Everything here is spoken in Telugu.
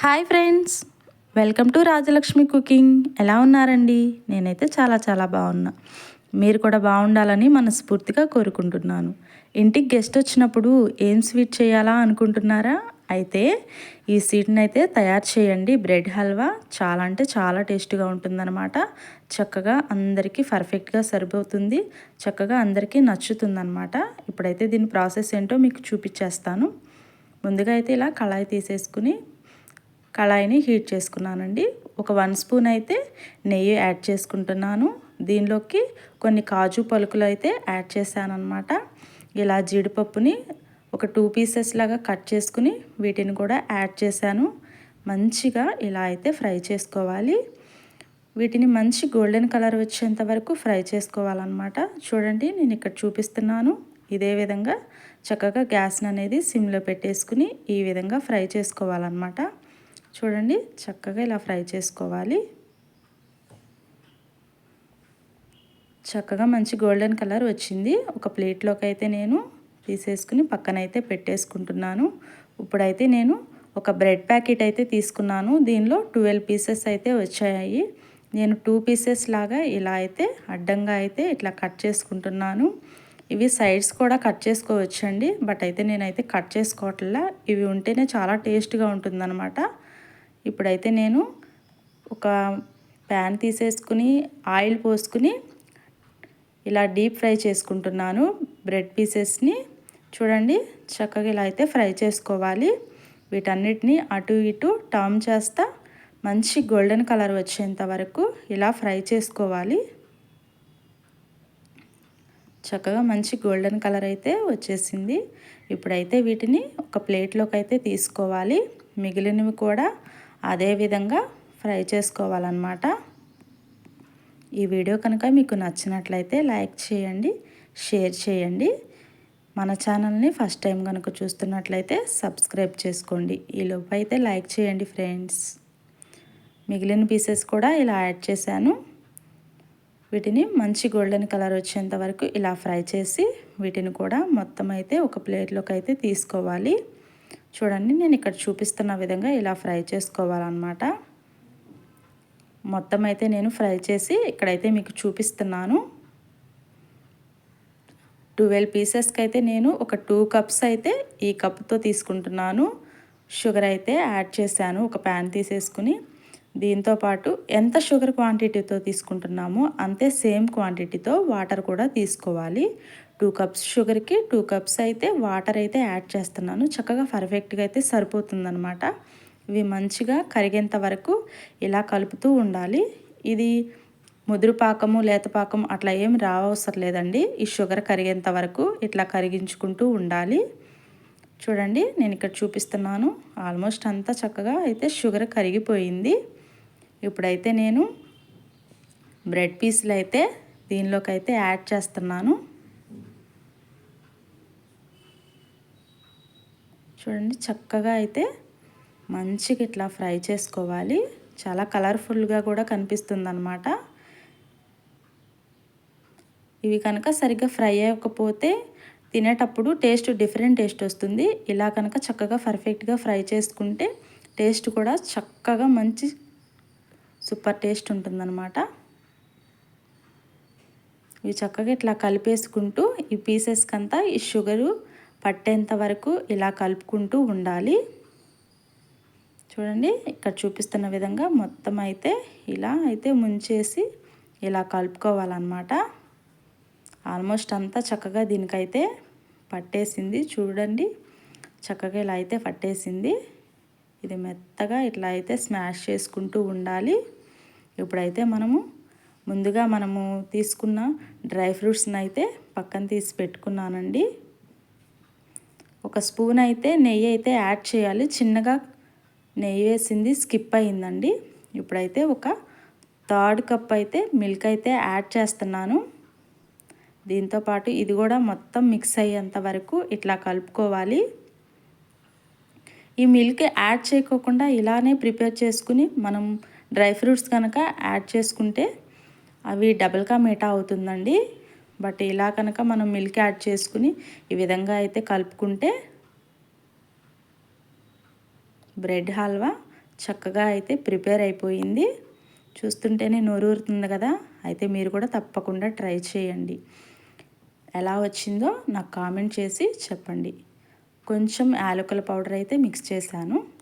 Hi friends welcome to Rajalakshmi cooking. ఎలా ఉన్నారండి? నేనైతే చాలా చాలా బాగున్నా. మీరు కూడా బాగుండాలని మనస్ఫూర్తిగా కోరుకుంటున్నాను. ఇంటికి గెస్ట్ వచ్చినప్పుడు ఏం స్వీట్ చేయాలా అనుకుంటున్నారా? అయితే ఈ స్వీట్ని అయితే తయారు చేయండి. బ్రెడ్ హల్వా చాలా అంటే చాలా టేస్ట్గా ఉంటుందన్నమాట. చక్కగా అందరికీ పర్ఫెక్ట్గా సరిపోతుంది చక్కగా అందరికీ నచ్చుతుందన్నమాట. ఇప్పుడైతే దీని ప్రాసెస్ ఏంటో మీకు చూపించేస్తాను. ముందుగా అయితే ఇలా కళాయి తీసేసుకుని కళాయిని హీట్ చేసుకున్నానండి. ఒక వన్ స్పూన్ అయితే నెయ్యి యాడ్ చేసుకుంటున్నాను. దీనిలోకి కొన్ని కాజు పలుకులు అయితే యాడ్ చేశానమాట ఇలా జీడిపప్పుని ఒక టూ పీసెస్ లాగా కట్ చేసుకుని వీటిని కూడా యాడ్ చేశాను. మంచిగా ఇలా అయితే ఫ్రై చేసుకోవాలి. వీటిని మంచి గోల్డెన్ కలర్ వచ్చేంత వరకు ఫ్రై చేసుకోవాలన్నమాట. చూడండి నేను ఇక్కడ చూపిస్తున్నాను. ఇదే విధంగా చక్కగా గ్యాస్ని అనేది సిమ్లో పెట్టేసుకుని ఈ విధంగా ఫ్రై చేసుకోవాలన్నమాట. చూడండి చక్కగా ఇలా ఫ్రై చేసుకోవాలి. చక్కగా మంచి గోల్డెన్ కలర్ వచ్చింది. ఒక ప్లేట్లోకి అయితే నేను తీసేసుకుని పక్కనైతే పెట్టేసుకుంటున్నాను. ఇప్పుడైతే నేను ఒక బ్రెడ్ ప్యాకెట్ అయితే తీసుకున్నాను. దీనిలో ట్వెల్వ్ పీసెస్ అయితే వచ్చాయి. నేను టూ పీసెస్ లాగా ఇలా అయితే అడ్డంగా అయితే ఇట్లా కట్ చేసుకుంటున్నాను. ఇవి సైడ్స్ కూడా కట్ చేసుకోవచ్చండి. బట్ అయితే నేనైతే కట్ చేసుకోవట్లా. ఇవి ఉంటేనే చాలా టేస్ట్గా ఉంటుందన్నమాట. ఇప్పుడైతే నేను ఒక ప్యాన్ తీసేసుకుని ఆయిల్ పోసుకుని ఇలా డీప్ ఫ్రై చేసుకుంటున్నాను. బ్రెడ్ పీసెస్ని చూడండి చక్కగా ఇలా అయితే ఫ్రై చేసుకోవాలి. వీటన్నిటిని అటు ఇటు టర్మ్ చేస్తా మంచి గోల్డెన్ కలర్ వచ్చేంత వరకు ఇలా ఫ్రై చేసుకోవాలి. చక్కగా మంచి గోల్డెన్ కలర్ అయితే వచ్చేసింది. ఇప్పుడైతే వీటిని ఒక ప్లేట్లోకి అయితే తీసుకోవాలి. మిగిలినవి కూడా అదే విధంగా ఫ్రై చేసుకోవాలన్నమాట. ఈ వీడియో కనుక మీకు నచ్చినట్లయితే లైక్ చేయండి షేర్ చేయండి. మన ఛానల్ని ఫస్ట్ టైం కనుక చూస్తున్నట్లయితే సబ్స్క్రైబ్ చేసుకోండి. ఈలోపు అయితే లైక్ చేయండి ఫ్రెండ్స్. మిగిలిన పీసెస్ కూడా ఇలా యాడ్ చేశాను. వీటిని మంచి గోల్డెన్ కలర్ వచ్చేంత వరకు ఇలా ఫ్రై చేసి వీటిని కూడా మొత్తం అయితే ఒక ప్లేట్లోకి అయితే తీసుకోవాలి. చూడండి నేను ఇక్కడ చూపిస్తున్న విధంగా ఇలా ఫ్రై చేసుకోవాలన్నమాట. మొత్తం అయితే నేను ఫ్రై చేసి ఇక్కడైతే మీకు చూపిస్తున్నాను. ట్వెల్వ్ పీసెస్కి అయితే నేను ఒక టూ కప్స్ అయితే ఈ కప్తో తీసుకుంటున్నాను. షుగర్ అయితే యాడ్ చేశాను ఒక ప్యాన్ తీసేసుకుని. దీంతోపాటు ఎంత షుగర్ క్వాంటిటీతో తీసుకుంటున్నామో అంతే సేమ్ క్వాంటిటీతో వాటర్ కూడా తీసుకోవాలి. టూ కప్స్ షుగర్కి టూ కప్స్ అయితే వాటర్ అయితే యాడ్ చేస్తున్నాను. చక్కగా పర్ఫెక్ట్గా అయితే సరిపోతుందనమాట ఇవి మంచిగా కరిగేంత వరకు ఇలా కలుపుతూ ఉండాలి. ఇది ముదురు పాకము లేతపాకం అట్లా ఏం రావసరం లేదండి. ఈ షుగర్ కరిగేంత వరకు ఇట్లా కరిగించుకుంటూ ఉండాలి. చూడండి నేను ఇక్కడ చూపిస్తున్నాను. ఆల్మోస్ట్ అంతా చక్కగా అయితే షుగర్ కరిగిపోయింది. ఇప్పుడైతే నేను బ్రెడ్ పీసులు అయితే దీనిలోకి అయితే యాడ్ చేస్తున్నాను. చూడండి చక్కగా అయితే మంచిగా ఇట్లా ఫ్రై చేసుకోవాలి. చాలా కలర్ఫుల్గా కూడా కనిపిస్తుంది అనమాట ఇవి కనుక సరిగ్గా ఫ్రై అవ్వకపోతే తినేటప్పుడు టేస్ట్ డిఫరెంట్ టేస్ట్ వస్తుంది. ఇలా కనుక చక్కగా పర్ఫెక్ట్గా ఫ్రై చేసుకుంటే టేస్ట్ కూడా చక్కగా మంచి సూపర్ టేస్ట్ ఉంటుందన్నమాట. ఇవి చక్కగా ఇట్లా కలిపేసుకుంటూ ఈ పీసెస్కి అంతా ఈ షుగరు పట్టేంత వరకు ఇలా కలుపుకుంటూ ఉండాలి. చూడండి ఇక్కడ చూపిస్తున్న విధంగా మొత్తం అయితే ఇలా అయితే ముంచేసి ఇలా కలుపుకోవాలన్నమాట. ఆల్మోస్ట్ అంతా చక్కగా దీనికైతే పట్టేసింది. చూడండి చక్కగా ఇలా అయితే పట్టేసింది. ఇది మెత్తగా ఇట్లా అయితే స్మాష్ చేసుకుంటూ ఉండాలి. ఇప్పుడైతే మనము ముందుగా మనము తీసుకున్న డ్రై ఫ్రూట్స్ని అయితే పక్కన తీసి పెట్టుకున్నానండి. ఒక స్పూన్ అయితే నెయ్యి అయితే యాడ్ చేయాలి. చిన్నగా నెయ్యి వేసింది స్కిప్ అయిందండి. ఇప్పుడైతే ఒక థర్డ్ కప్ అయితే మిల్క్ అయితే యాడ్ చేస్తున్నాను. దీంతోపాటు ఇది కూడా మొత్తం మిక్స్ అయ్యేంత వరకు ఇట్లా కలుపుకోవాలి. ఈ మిల్క్ యాడ్ చేయకోకుండా ఇలానే ప్రిపేర్ చేసుకుని మనం డ్రై ఫ్రూట్స్ కనుక యాడ్ చేసుకుంటే అవి డబుల్గా మీటా అవుతుందండి. బట్ ఇలా కనుక మనం మిల్క్ యాడ్ చేసుకుని ఈ విధంగా అయితే కలుపుకుంటే బ్రెడ్ హల్వా చక్కగా అయితే ప్రిపేర్ అయిపోయింది. చూస్తుంటేనే నోరూరుతుంది కదా? అయితే మీరు కూడా తప్పకుండా ట్రై చేయండి. ఎలా వచ్చిందో నాకు కామెంట్ చేసి చెప్పండి. కొంచెం యాలకుల పౌడర్ అయితే మిక్స్ చేశాను.